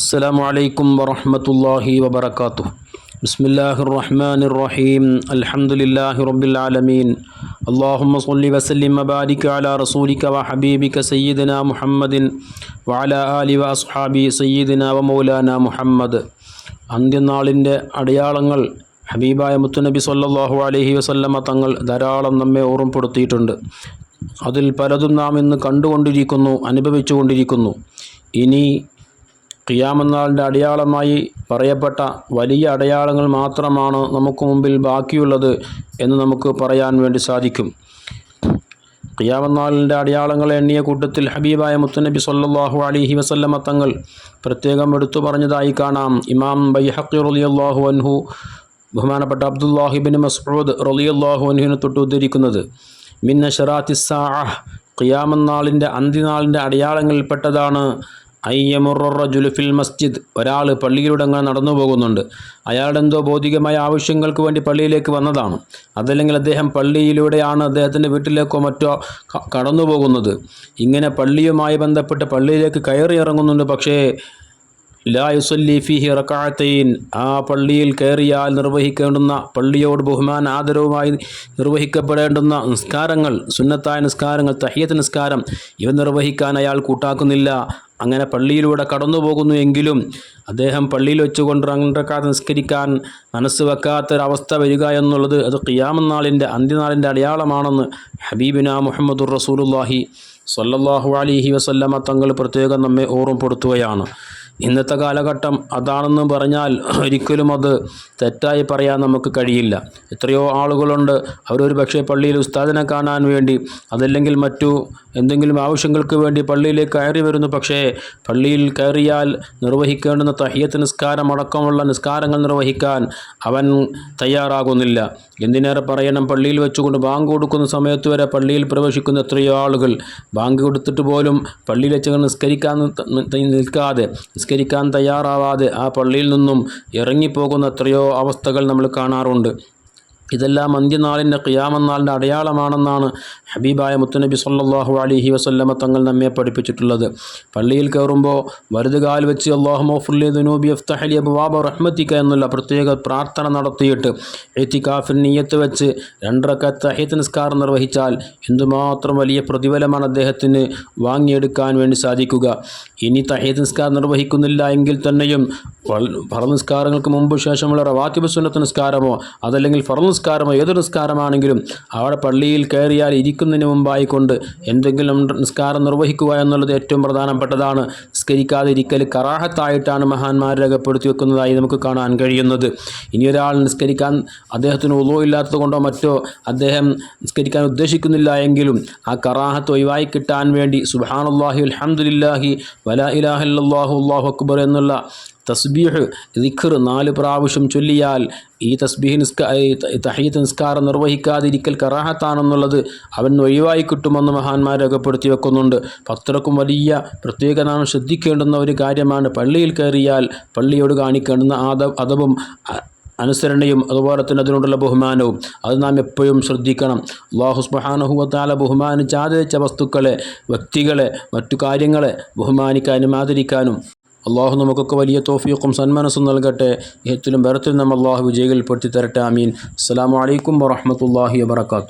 السلام عليكم ورحمة الله وبركاته بسم الله الرحمن الرحيم الحمد لله رب العالمين اللهم صل وسلم وبارك على رسولك وحبيبك سيدنا محمد وعلى آله وأصحابه سيدنا ومولانا محمد അന്ത്യനാളിൻ്റെ അടയാളങ്ങൾ ഹബീബായ മുത്തുനബി സല്ലല്ലാഹു അലൈഹി വസല്ലമ തങ്ങൾ ധാരാളം നമ്മെ ഓർമ്മപ്പെടുത്തിയിട്ടുണ്ട് അതിൽ പലതും നാം ഇന്ന് കണ്ടുകൊണ്ടിരിക്കുന്നു അനുഭവിച്ചുകൊണ്ടിരിക്കുന്നു ഇനി ഖിയാമനാളിന്റെ അടയാളമായി പറയപ്പെട്ട വലിയ അടയാളങ്ങൾ മാത്രമാണ് നമുക്ക് മുമ്പിൽ ബാക്കിയുള്ളത് എന്ന് നമുക്ക് പറയാൻ വേണ്ടി സാധിക്കും. ഖിയാമനാളിന്റെ അടയാളങ്ങൾ എണ്ണിയ കൂട്ടത്തിൽ ഹബീബായ മുത്തനബി സല്ലാഹു അലിഹി വസല്ലമ തങ്ങൾ പ്രത്യേകം എടുത്തു പറഞ്ഞതായി കാണാം. ഇമാം ബൈഹക്കി റളിയല്ലാഹു അൻഹു ബഹുമാനപ്പെട്ട അബ്ദുല്ലാഹിബിൻ മസ്ഊദ് റളിയല്ലാഹു അൻഹുവിനെ തൊട്ട് ഉദ്ധരിക്കുന്നത് മിന്ന അഷറാത്തി സാഅഹ് ഖിയാമനാളിന്റെ അന്തിനാളിന്റെ അടയാളങ്ങളിൽപ്പെട്ടതാണ് അയ്യമുറജുലു ഫിൽ മസ്ജിദ്. ഒരാൾ പള്ളിയിലൂടെ അങ്ങനെ നടന്നു പോകുന്നുണ്ട്. അയാളുടെ എന്തോ ഭൗതികമായ ആവശ്യങ്ങൾക്ക് വേണ്ടി പള്ളിയിലേക്ക് വന്നതാണ്. അതല്ലെങ്കിൽ അദ്ദേഹം പള്ളിയിലൂടെയാണ് അദ്ദേഹത്തിന്റെ വീട്ടിലേക്കോ മറ്റോ കടന്നു പോകുന്നത്. ഇങ്ങനെ പള്ളിയുമായി ബന്ധപ്പെട്ട് പള്ളിയിലേക്ക് കയറി ഇറങ്ങുന്നുണ്ട്. പക്ഷേ ലാ യുസല്ലി ഫിഹി റക്കാത്തൈൻ ആ പള്ളിയിൽ കയറിയാൽ നിർവഹിക്കേണ്ടുന്ന പള്ളിയോട് ബഹുമാന ആദരവുമായി നിർവഹിക്കപ്പെടേണ്ടുന്ന നിസ്കാരങ്ങൾ സുന്നത്തായ നിസ്കാരങ്ങൾ തഹ്യത്ത് നിസ്കാരം ഇവ നിർവഹിക്കാൻ അയാൾ കൂട്ടാക്കുന്നില്ല. അങ്ങനെ പള്ളിയിലൂടെ കടന്നു പോകുന്നു എങ്കിലും അദ്ദേഹം പള്ളിയിൽ വെച്ചുകൊണ്ട് രണ്ടക്കാതെ നിസ്കരിക്കാൻ മനസ്സ് വെക്കാത്തൊരവസ്ഥ വരിക എന്നുള്ളത് അത് ഖിയാമനാളിന്റെ അന്ത്യനാളിന്റെ അടയാളമാണെന്ന് ഹബീബിന മുഹമ്മദുർ റസൂലുല്ലാഹി സല്ലല്ലാഹു അലിഹി വസല്ലമ തങ്ങൾ പ്രത്യേകം നമ്മെ ഓർമ്മപ്പെടുത്തുകയാണ്. ഇന്നത്തെ കാലഘട്ടം അതാണെന്ന് പറഞ്ഞാൽ ഒരിക്കലും അത് തെറ്റായി പറയാൻ നമുക്ക് കഴിയില്ല. എത്രയോ ആളുകളുണ്ട്. അവരൊരു പക്ഷേ പള്ളിയിൽ ഉസ്താദിനെ കാണാൻ വേണ്ടി അതല്ലെങ്കിൽ മറ്റു എന്തെങ്കിലും ആവശ്യങ്ങൾക്ക് വേണ്ടി പള്ളിയിലേക്ക് കയറി വരുന്നു. പക്ഷേ പള്ളിയിൽ കയറിയാൽ നിർവഹിക്കേണ്ടുന്ന തഹിയത്ത് നിസ്കാരം അടക്കമുള്ള നിസ്കാരങ്ങൾ നിർവഹിക്കാൻ അവൻ തയ്യാറാകുന്നില്ല. എന്തിനേറെ പറയണം? പള്ളിയിൽ വെച്ചുകൊണ്ട് ബാങ്ക് കൊടുക്കുന്ന സമയത്ത് വരെ പള്ളിയിൽ പ്രവേശിക്കുന്ന എത്രയോ ആളുകൾ ബാങ്ക് കൊടുത്തിട്ട് പോലും പള്ളിയിൽ വെച്ച് നിസ്കരിക്കാൻ നിൽക്കാതെ നിസ്കരിക്കാൻ തയ്യാറാവാതെ ആ പള്ളിയിൽ നിന്നും ഇറങ്ങിപ്പോകുന്ന എത്രയോ അവസ്ഥകൾ നമ്മൾ കാണാറുണ്ട്. ഇതെല്ലാം അന്ത്യനാളിന്റെ ഖിയാമനാളിന്റെ അടയാളമാണെന്നാണ് ഹബീബായ മുത്തനബി സല്ലാഹു അലൈഹി വസല്ലമ തങ്ങൾ നമ്മെ പഠിപ്പിച്ചിട്ടുള്ളത്. പള്ളിയിൽ കയറുമ്പോൾ വലതുകാൽ വെച്ച് അള്ളാഹു മൗഫുല്ലി ദുനൂബി അഫ്തഹലി അബുബാബ റഹ്മത്തിക്ക എന്നുള്ള പ്രത്യേക പ്രാർത്ഥന നടത്തിയിട്ട് എത്തിക്കാഫിൻ നീയത്ത് വെച്ച് രണ്ടരക്ക തഹീത്ത് നിസ്കാരം നിർവഹിച്ചാൽ എന്തുമാത്രം വലിയ പ്രതിഫലമാണ് അദ്ദേഹത്തിന് വാങ്ങിയെടുക്കാൻ വേണ്ടി സാധിക്കുക. ഇനി തഹീത്ത് നിസ്കാരം നിർവഹിക്കുന്നില്ല എങ്കിൽ തന്നെയും ഫറ നിസ്കാരങ്ങൾക്ക് മുമ്പ് ശേഷമുള്ള റവാത്തിബ് സുന്നത്ത് നിസ്കാരമോ അതല്ലെങ്കിൽ ഫറ നിസ്കാരമോ ഏതൊരു നിസ്കാരമാണെങ്കിലും അവിടെ പള്ളിയിൽ കയറിയാൽ ഇരിക്കുന്നതിന് മുമ്പായി കൊണ്ട് എന്തെങ്കിലും നിസ്കാരം നിർവഹിക്കുക എന്നുള്ളത് ഏറ്റവും പ്രധാനപ്പെട്ടതാണ്. നിസ്കരിക്കാതെ ഇരിക്കൽ കറാഹത്തായിട്ടാണ് മഹാന്മാർ രേഖപ്പെടുത്തി വെക്കുന്നതായി നമുക്ക് കാണാൻ കഴിയുന്നത്. ഇനി ഒരാൾ നിസ്കരിക്കാൻ അദ്ദേഹത്തിന് ഉളോ ഇല്ലാത്തത് കൊണ്ടോ മറ്റോ അദ്ദേഹം നിസ്കരിക്കാൻ ഉദ്ദേശിക്കുന്നില്ല എങ്കിലും ആ കറാഹത്ത് ഒഴിവായി കിട്ടാൻ വേണ്ടി സുബാനുല്ലാഹി അലഹമുല്ലാഹി വലാ ഇലാഹല്ലാഹു അള്ളാഹു അക്ബർ എന്നുള്ള തസ്ബീഹ് ദിഖർ നാല് പ്രാവശ്യം ചൊല്ലിയാൽ ഈ തസ്ബീഹ് നിസ്ക തഹീത്ത് നിസ്കാരം നിർവഹിക്കാതിരിക്കൽ കറാഹത്താണെന്നുള്ളത് അവൻ ഒഴിവായി കിട്ടുമെന്ന് മഹാന്മാർ രേഖപ്പെടുത്തി വെക്കുന്നുണ്ട്. ഭക്തർക്കും വലിയ പ്രത്യേക നാം ശ്രദ്ധിക്കേണ്ടുന്ന ഒരു കാര്യമാണ് പള്ളിയിൽ കയറിയാൽ പള്ളിയോട് കാണിക്കേണ്ടുന്ന ആദ അതവും അനുസരണയും അതുപോലെ തന്നെ അതിനോടുള്ള ബഹുമാനവും. അത് നാം എപ്പോഴും ശ്രദ്ധിക്കണം. അള്ളാഹു സുബ്ഹാനഹുവത്താല ബഹുമാനിച്ച് ആദരിച്ച വസ്തുക്കളെ വ്യക്തികളെ മറ്റു കാര്യങ്ങളെ ബഹുമാനിക്കാനും ആദരിക്കാനും അള്ളാഹു നമുക്കൊക്കെ വലിയ തോഫിയൊക്കും സന്മനസ്സും നൽകട്ടെ. ഇഹത്തിലും ബരത്തിലും നമ്മൾ അള്ളാഹു വിജയികൾപ്പെടുത്തി തരട്ടെ. ആമീൻ. അസ്സലാമു അലൈക്കും വറഹ്മത്തുള്ളാഹി വബറകാതുഹു.